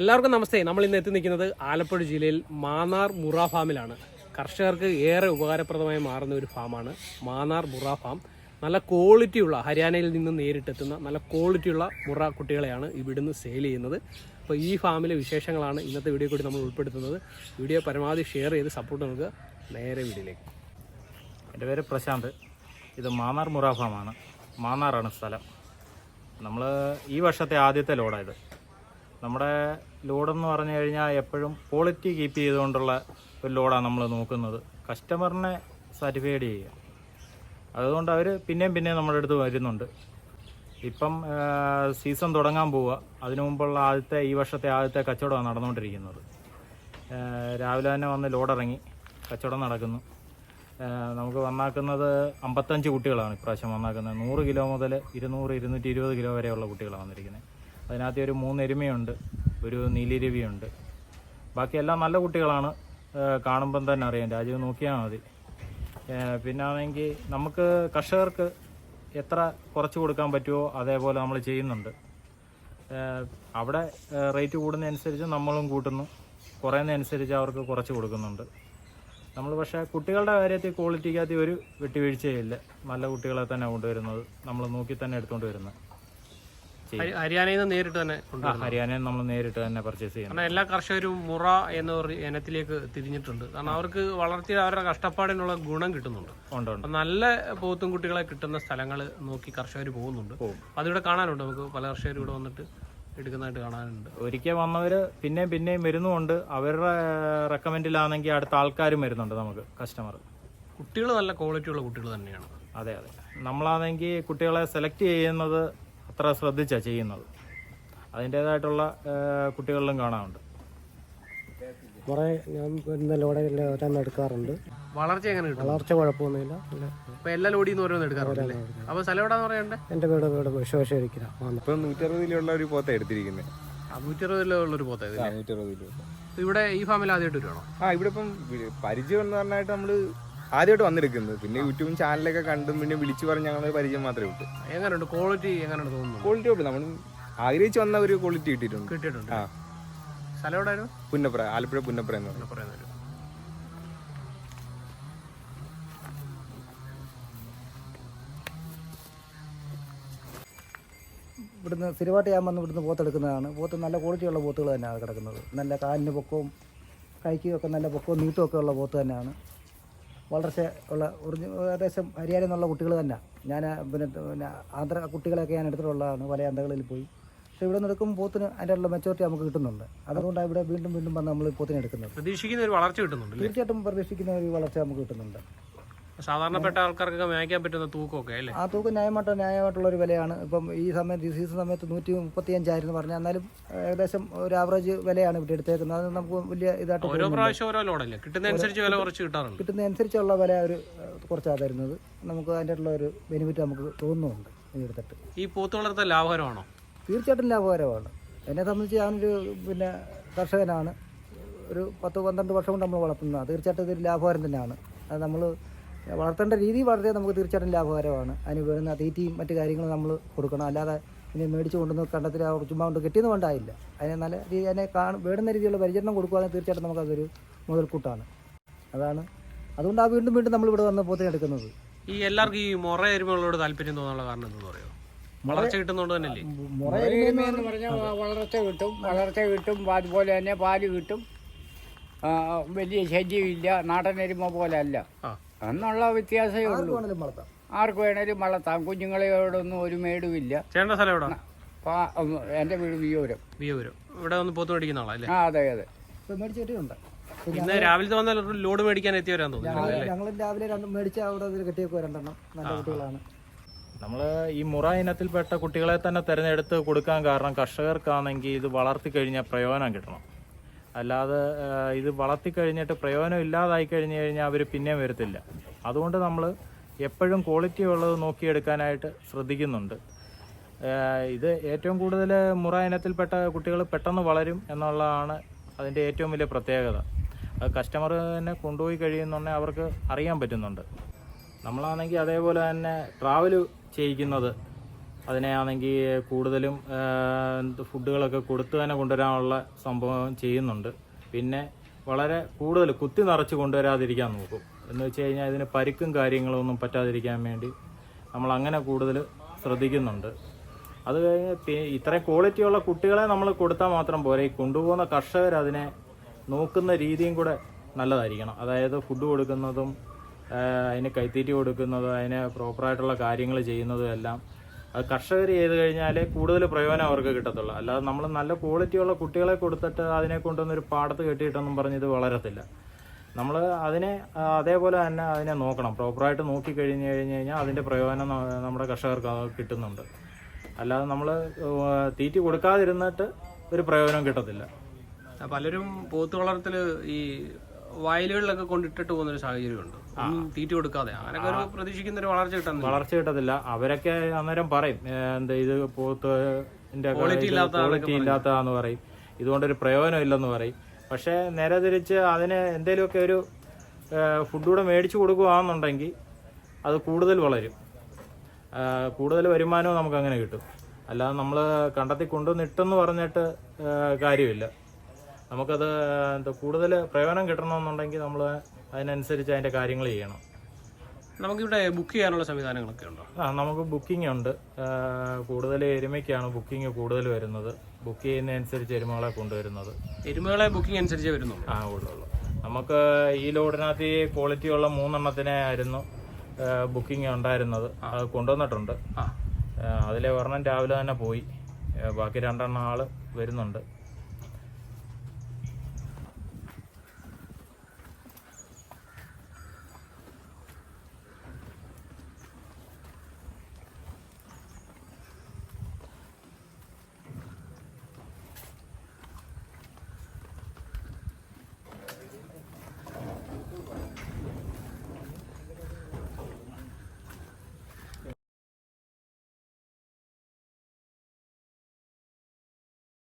എല്ലാവർക്കും നമസ്തേ. നമ്മൾ ഇന്ന് എത്തി നിൽക്കുന്നത് ആലപ്പുഴ ജില്ലയിൽ മാന്നാർ മുറ ഫാമിലാണ്. കർഷകർക്ക് ഏറെ ഉപകാരപ്രദമായി മാറുന്ന ഒരു ഫാമാണ് മാന്നാർ മുറ ഫാം. നല്ല ക്വാളിറ്റിയുള്ള ഹരിയാനയിൽ നിന്ന് നേരിട്ടെത്തുന്ന നല്ല ക്വാളിറ്റിയുള്ള മുറ കുട്ടികളെയാണ് ഇവിടുന്ന് സെയിൽ ചെയ്യുന്നത്. അപ്പോൾ ഈ ഫാമിലെ വിശേഷങ്ങളാണ് ഇന്നത്തെ വീഡിയോ കൂടി നമ്മൾ ഉൾപ്പെടുത്തുന്നത്. വീഡിയോ പരമാവധി ഷെയർ ചെയ്ത് സപ്പോർട്ട് നൽകുക. നേരെ വീഡിയോയിലേക്ക്. എന്റെ പേര് പ്രശാന്ത്. ഇത് മാന്നാർ മുറ ഫാമാണ്. മാന്നാറാണ് സ്ഥലം. നമ്മൾ ഈ വർഷത്തെ ആദ്യത്തെ ലോഡായത് നമ്മുടെ ലോഡെന്ന് പറഞ്ഞു കഴിഞ്ഞാൽ എപ്പോഴും ക്വാളിറ്റി കീപ്പ് ചെയ്തുകൊണ്ടുള്ള ഒരു ലോഡാണ് നമ്മൾ നോക്കുന്നത്. കസ്റ്റമറിനെ സാറ്റിസ്ഫൈഡ് ചെയ്യുക. അതുകൊണ്ട് അവർ പിന്നെയും പിന്നെയും നമ്മുടെ അടുത്ത് വരുന്നുണ്ട്. ഇപ്പം സീസൺ തുടങ്ങാൻ പോവുക. അതിനു മുമ്പുള്ള ആദ്യത്തെ ഈ വർഷത്തെ ആദ്യത്തെ കച്ചവടമാണ് നടന്നുകൊണ്ടിരിക്കുന്നത്. രാവിലെ തന്നെ വന്ന് ലോഡിറങ്ങി കച്ചവടം നടക്കുന്നു. നമുക്ക് വന്നാക്കുന്നത് അമ്പത്തഞ്ച് കുട്ടികളാണ് ഇപ്രാവശ്യം വന്നാക്കുന്നത്. നൂറ് കിലോ മുതൽ ഇരുന്നൂറ് ഇരുന്നൂറ്റി ഇരുപത് കിലോ വരെയുള്ള കുട്ടികളാണ് വന്നിരിക്കുന്നത്. അതിനകത്ത് ഒരു മൂന്ന് എരുമയുണ്ട് ഒരു നീലിരവിയുണ്ട്. ബാക്കിയെല്ലാം നല്ല കുട്ടികളാണ്. കാണുമ്പം തന്നെ അറിയാം. രാജീവ് നോക്കിയാൽ മതി. പിന്നാണെങ്കിൽ നമുക്ക് കർഷകർക്ക് എത്ര കുറച്ച് കൊടുക്കാൻ പറ്റുമോ അതേപോലെ നമ്മൾ ചെയ്യുന്നുണ്ട്. അവിടെ റേറ്റ് കൂടുന്നതനുസരിച്ച് നമ്മളും കൂട്ടുന്നു. കുറയുന്നതനുസരിച്ച് അവർക്ക് കുറച്ച് കൊടുക്കുന്നുണ്ട്. നമ്മൾ പക്ഷേ കുട്ടികളുടെ കാര്യത്തിൽ ക്വാളിറ്റിക്കകത്ത് ഒരു വിട്ടുവീഴ്ചയില്ല. നല്ല കുട്ടികളെ തന്നെ കൊണ്ടുവരുന്നത്. നമ്മൾ നോക്കി തന്നെ എടുത്തുകൊണ്ട് വരുന്നത്. ഹരിയാനയിൽ നിന്ന് നേരിട്ട് തന്നെ ഹരിയാനയിൽ നമ്മൾ നേരിട്ട് തന്നെ പർച്ചേസ് ചെയ്യണം. കാരണം എല്ലാ കർഷകരും മുറ എന്ന ഒരു ഇനത്തിലേക്ക് തിരിഞ്ഞിട്ടുണ്ട്. കാരണം അവർക്ക് വളർത്തി അവരുടെ കഷ്ടപ്പാടിനുള്ള ഗുണം കിട്ടുന്നുണ്ട്. നല്ല പോത്തും കുട്ടികളെ കിട്ടുന്ന സ്ഥലങ്ങൾ നോക്കി കർഷകർ പോകുന്നുണ്ട്. അതിവിടെ കാണാനുണ്ട്? നമുക്ക് പല കർഷകരും ഇവിടെ വന്നിട്ട് എടുക്കുന്നതായിട്ട് കാണാനുണ്ട്. ഒരിക്കൽ വന്നവര് പിന്നെയും പിന്നെയും വരുന്നുമുണ്ട്. അവരുടെ റെക്കമെൻഡിലാണെങ്കിൽ അടുത്ത ആൾക്കാരും വരുന്നുണ്ട് നമുക്ക് കസ്റ്റമർ കുട്ടികൾ നല്ല ക്വാളിറ്റി ഉള്ള കുട്ടികൾ തന്നെയാണ്. അതെ അതെ. നമ്മളാണെങ്കിൽ കുട്ടികളെ സെലക്ട് ചെയ്യുന്നത് അത്ര ശ്രദ്ധിച്ചാണ് ചെയ്യുന്നത്. അതിന്റേതായിട്ടുള്ള കുട്ടികളിലും കാണാറുണ്ട്. കുറേ ഞാൻ എടുക്കാറുണ്ട്. വളർച്ച എങ്ങനെ കിട്ടും? വളർച്ച കുഴപ്പമൊന്നുമില്ല. നല്ല അപ്പൊ എല്ലാ ലോഡിയിൽ നിന്ന് ഓരോന്ന് എടുക്കാറുണ്ടല്ലേ അപ്പൊ സ്ഥലം എവിടെന്ന് പറയണ്ടേ? എന്റെ വീട് വീട് വിശ്വാസിരിക്കില്ല ഇപ്പൊ നൂറ്ററുപത് കിലോ ഉള്ള ഒരു പോത്ത എടുത്തിരിക്കുന്നത് നൂറ്ററുപത് കിലോ ഉള്ളൊരു പോത്തായത് നൂറ്ററുപത് കിലോ. അപ്പൊ ഇവിടെ ഈ ഫാമിൽ ആദ്യമായിട്ട് വരുവാണോ? ആ ഇവിടെ ഇപ്പം പരിചയം എന്ന് പറഞ്ഞായിട്ട് നമ്മൾ ആദ്യമായിട്ട് വന്നിരിക്കുന്നത്. പിന്നെ യൂട്യൂബും ചാനലൊക്കെ കണ്ടും പിന്നെ വിളിച്ചു പറഞ്ഞ് ഞങ്ങൾ പരിചയം മാത്രമേ ഉള്ളൂ. എങ്ങനെയുണ്ട്? ക്വാളിറ്റി എങ്ങനെയുണ്ട് തോന്നുന്നു? ക്വാളിറ്റി ഉണ്ട് നമ്മൾ ആഗ്രഹിച്ച് വന്ന ഒരു ക്വാളിറ്റി കിട്ടിയിട്ടുണ്ട്. കിട്ടിയിട്ടുണ്ട്. ആ. സ്ഥലം എവിടെയായിരുന്നു? പുന്നപ്ര ആലപ്പുഴ പുന്നപ്ര എന്ന് പറഞ്ഞു ഇവിടുന്ന് സ്ഥിരമായിട്ട് ഞാൻ വന്ന് ഇവിടുന്ന് പോത്തെടുക്കുന്നതാണ് പോത്ത് നല്ല ക്വാളിറ്റിയുള്ള പോത്തുകൾ തന്നെയാണ് കിടക്കുന്നത്. നല്ല കാലിന് പൊക്കവും കൈക്കും ഒക്കെ നല്ല പൊക്കവും നീട്ടും ഒക്കെ ഉള്ള പോത്ത് തന്നെയാണ്. വളർച്ച ഉള്ള ഒറിജി ഏകദേശം ഹരിയാനയിൽ നിന്നുള്ള കുട്ടികൾ തന്നെ. ഞാൻ പിന്നെ പിന്നെ ആന്ധ്ര കുട്ടികളെയൊക്കെ ഞാൻ എടുത്തിട്ടുള്ളതാണ് പല അന്തകളിൽ പോയി. പക്ഷേ ഇവിടെ നിന്ന് എടുക്കുമ്പോൾ പോത്തിന് അതിന്റെ ഉള്ള മെച്ചോറിറ്റി നമുക്ക് കിട്ടുന്നുണ്ട്. അതുകൊണ്ടാണ് ഇവിടെ വീണ്ടും വീണ്ടും വന്ന് നമ്മൾ പോത്തിനെ എടുക്കുന്നത്. പ്രതീക്ഷിക്കുന്ന ഒരു വളർച്ച കിട്ടുന്നുണ്ട് തീർച്ചയായിട്ടും പ്രതീക്ഷിക്കുന്ന ഒരു വളർച്ച നമുക്ക് കിട്ടുന്നുണ്ട്. സാധാരണപ്പെട്ട ആൾക്കാർക്കൊക്കെ വാങ്ങിക്കാൻ പറ്റുന്ന തൂക്കമൊക്കെ അല്ലേ? ആ തൂക്കം ന്യായമായിട്ട് ന്യായമായിട്ടുള്ള ഒരു വിലയാണ്. ഇപ്പം ഈ സമയത്ത് ഈ സീസൺ സമയത്ത് നൂറ്റി മുപ്പത്തി അഞ്ചായിരുന്നു പറഞ്ഞാൽ എന്നാലും ഏകദേശം ഒരു ആവറേജ് വിലയാണ് ഇവിടെ എടുത്തേക്കുന്നത്. അത് നമുക്ക് വലിയ ഇതായിട്ട് ഓരോ. പ്രാവശ്യം ഓരോ ലോഡല്ലേ കിട്ടുന്നതനുസരിച്ച് വില കുറച്ച് കിട്ടാറുണ്ട് കിട്ടുന്നതനുസരിച്ചുള്ള വില ഒരു കുറച്ചാണ് തരുന്നത്. നമുക്ക് അതിന്റെ ഒരു ബെനിഫിറ്റ് നമുക്ക് തോന്നുന്നുണ്ട് ഇതെടുത്തിട്ട് ഈ പോത്ത് വളർത്തൽ ലാഭകരമാണോ? തീർച്ചയായിട്ടും ലാഭകരമാണ്. എന്നെ സംബന്ധിച്ച് ഞാനൊരു പിന്നെ കർഷകനാണ്. ഒരു പത്ത് പന്ത്രണ്ട് വർഷം കൊണ്ട് നമ്മൾ വളർത്തുന്നതാണ്. തീർച്ചയായിട്ടും ഇതൊരു ലാഭകരം തന്നെയാണ്. അത് നമ്മൾ വളർത്തേണ്ട രീതി വളർത്തിയാൽ നമുക്ക് തീർച്ചയായിട്ടും ലാഭകരമാണ്. അതിന് വേണ്ടുന്ന തീറ്റയും മറ്റു കാര്യങ്ങളും നമ്മൾ കൊടുക്കണം. അല്ലാതെ ഇനി മേടിച്ച് കൊണ്ടുവന്ന് കണ്ടത്തിൽ ചുമ്മാ കൊണ്ട് കെട്ടിയെന്ന് കൊണ്ടായില്ല അതിനെ നല്ല രീതി അതിനെ കാണും വേണ്ടുന്ന രീതിയിലുള്ള പരിചരണം കൊടുക്കുകയാണെങ്കിൽ തീർച്ചയായിട്ടും നമുക്കതൊരു മുതൽക്കൂട്ടാണ്. അതാണ്. അതുകൊണ്ട് ആ വീണ്ടും വീണ്ടും നമ്മൾ ഇവിടെ വന്ന് പോത്തിനെ എടുക്കുന്നത്. ഈ എല്ലാവർക്കും ഈ മുറ എരുമകളോട് താല്പര്യം തോന്നാനുള്ള കാരണം എന്താണെന്ന് പറയുമോ വളർച്ച കിട്ടുന്നോണ്ട് തന്നെയല്ലേ? മുറ എന്ന് പറഞ്ഞാൽ വളർച്ച കിട്ടും. വളർച്ച കിട്ടും. അതുപോലെ തന്നെ പാൽ കിട്ടും. വലിയ ശല്യമില്ല. നാടൻ എരുമ പോലെ അല്ല. ആ എന്നുള്ള വ്യത്യാസമേ ഉള്ളൂ. ആർക്ക് വേണേലും വളർത്താം. കുഞ്ഞുങ്ങളെയോടൊന്നും ഒരു മേടുമില്ല ചേട്ടന്റെ സ്ഥലം എവിടെ? എന്റെ വീട് വിയോരം വിയൂരം ഇവിടെ ഒന്ന് പോത്ത് മേടിക്കുന്ന ആളല്ലേ ആ അതെ അതെ. മേടിച്ചിട്ടുണ്ട് ഇന്ന് രാവിലത്തെ വന്നാൽ ലോഡ് മേടിക്കാൻ എത്തിയവരാന്ന് തോന്നുന്നു ഞങ്ങൾ രാവിലെ രണ്ട് മേടിച്ച് അവിടെ കെട്ടിയൊക്കെ രണ്ടെണ്ണം നല്ല കുട്ടികളാണ്. നമ്മൾ ഈ മുറ ഇനത്തിൽപ്പെട്ട കുട്ടികളെ തന്നെ തിരഞ്ഞെടുത്ത് കൊടുക്കാൻ കാരണം കർഷകർക്കാണെങ്കിൽ ഇത് വളർത്തി കഴിഞ്ഞാൽ പ്രയോജനം കിട്ടണം. അല്ലാതെ ഇത് വളർത്തി കഴിഞ്ഞിട്ട് പ്രയോജനം ഇല്ലാതായി കഴിഞ്ഞ് കഴിഞ്ഞാൽ അവർ പിന്നെയും വരത്തില്ല. അതുകൊണ്ട് നമ്മൾ എപ്പോഴും ക്വാളിറ്റി ഉള്ളത് നോക്കിയെടുക്കാനായിട്ട് ശ്രദ്ധിക്കുന്നുണ്ട്. ഇത് ഏറ്റവും കൂടുതൽ മുറ ഇനത്തിൽപ്പെട്ട കുട്ടികൾ പെട്ടെന്ന് വളരും എന്നുള്ളതാണ് അതിന്റെ ഏറ്റവും വലിയ പ്രത്യേകത. അത് കസ്റ്റമർ തന്നെ കൊണ്ടുപോയി കഴിയുന്നുണ്ടെങ്കിൽ അവർക്ക് അറിയാൻ പറ്റുന്നുണ്ട്. നമ്മളാണെങ്കിൽ അതേപോലെ തന്നെ ട്രാവൽ ചെയ്യിക്കുന്നത് അതിനെയാണെങ്കിൽ കൂടുതലും ഫുഡുകളൊക്കെ കൊടുത്തു തന്നെ കൊണ്ടുവരാനുള്ള സംഭവം ചെയ്യുന്നുണ്ട്. പിന്നെ വളരെ കൂടുതൽ കുത്തി നിറച്ച് കൊണ്ടുവരാതിരിക്കാൻ നോക്കും. എന്ന് വെച്ച് കഴിഞ്ഞാൽ ഇതിന് പരിക്കും കാര്യങ്ങളും ഒന്നും പറ്റാതിരിക്കാൻ വേണ്ടി നമ്മൾ അങ്ങനെ കൂടുതൽ ശ്രദ്ധിക്കുന്നുണ്ട്. അത് കഴിഞ്ഞ് ഇത്രയും ക്വാളിറ്റിയുള്ള കുട്ടികളെ നമ്മൾ കൊടുത്താൽ മാത്രം പോരെ. ഈ കൊണ്ടുപോകുന്ന കർഷകർ അതിനെ നോക്കുന്ന രീതിയും കൂടെ നല്ലതായിരിക്കണം. അതായത് ഫുഡ് കൊടുക്കുന്നതും അതിന് കൈത്തീറ്റി കൊടുക്കുന്നതും അതിന് പ്രോപ്പറായിട്ടുള്ള കാര്യങ്ങൾ ചെയ്യുന്നതും എല്ലാം അത് കർഷകർ ചെയ്ത് കഴിഞ്ഞാലേ കൂടുതൽ പ്രയോജനം അവർക്ക് കിട്ടത്തുള്ളൂ. അല്ലാതെ നമ്മൾ നല്ല ക്വാളിറ്റിയുള്ള കുട്ടികളെ കൊടുത്തിട്ട് അതിനെ കൊണ്ടുവന്നൊരു പാടത്ത് കെട്ടിയിട്ടൊന്നും പറഞ്ഞ് ഇത് വളരത്തില്ല. നമ്മൾ അതിനെ അതേപോലെ തന്നെ അതിനെ നോക്കണം. പ്രോപ്പറായിട്ട് നോക്കി കഴിഞ്ഞ് കഴിഞ്ഞ് കഴിഞ്ഞാൽ അതിന്റെ പ്രയോജനം നമ്മുടെ കർഷകർക്ക് കിട്ടുന്നുണ്ട്. അല്ലാതെ നമ്മൾ തീറ്റി കൊടുക്കാതിരുന്നിട്ട് ഒരു പ്രയോജനം കിട്ടത്തില്ല. പലരും പോത്ത് വളർത്തൽ ഈ വയലുകളിലൊക്കെ കൊണ്ടിട്ടിട്ട് പോകുന്ന ഒരു സാഹചര്യമുണ്ട് തീറ്റ കൊടുക്കാതെ. അങ്ങനെ ഒരു പ്രതീക്ഷിക്കുന്ന ഒരു വളർച്ച കിട്ടുന്നില്ല. വളർച്ച കിട്ടത്തില്ല. അവരൊക്കെ അന്നേരം പറയും എന്താ ഇത് പോത്ത് ക്വാളിറ്റി ഇല്ലാത്തതാന്ന് പറയും. ഇതുകൊണ്ടൊരു പ്രയോജനം ഇല്ലെന്ന് പറയും. പക്ഷേ നേരെ തിരിച്ച് അതിന് എന്തെങ്കിലുമൊക്കെ ഒരു ഫുഡ് കൂടെ മേടിച്ചു കൊടുക്കുകയാണെന്നുണ്ടെങ്കിൽ അത് കൂടുതൽ വളരും. കൂടുതൽ വരുമാനവും നമുക്ക് അങ്ങനെ കിട്ടും. അല്ലാതെ നമ്മൾ കണ്ടെത്തി കൊണ്ടുവന്നിട്ടെന്ന് പറഞ്ഞിട്ട് കാര്യമില്ല. നമുക്കത് എന്താ കൂടുതൽ പ്രയോജനം കിട്ടണമെന്നുണ്ടെങ്കിൽ നമ്മൾ അതിനനുസരിച്ച് അതിന്റെ കാര്യങ്ങൾ ചെയ്യണം. നമുക്കിവിടെ ബുക്ക് ചെയ്യാനുള്ള സംവിധാനങ്ങളൊക്കെ ഉണ്ടോ? ആ നമുക്ക് ബുക്കിംഗ് ഉണ്ട്. കൂടുതൽ എരുമയ്ക്കാണ് ബുക്കിംഗ് കൂടുതൽ വരുന്നത്. ബുക്ക് ചെയ്യുന്നതനുസരിച്ച് എരുമകളെ കൊണ്ടുവരുന്നത്. എരുമകളെ ബുക്കിംഗ് അനുസരിച്ച് വരുന്നു ആ ഉള്ളു നമുക്ക് ഈ ലോഡിനകത്ത് ഈ ക്വാളിറ്റി ഉള്ള മൂന്നെണ്ണത്തിനെ ആയിരുന്നു ബുക്കിംഗ് ഉണ്ടായിരുന്നത്. അത് കൊണ്ടുവന്നിട്ടുണ്ട്. ആ. ആ, അതിലെ ഒരെണ്ണം രാവിലെ തന്നെ പോയി. ബാക്കി രണ്ടെണ്ണം ആൾ വരുന്നുണ്ട്.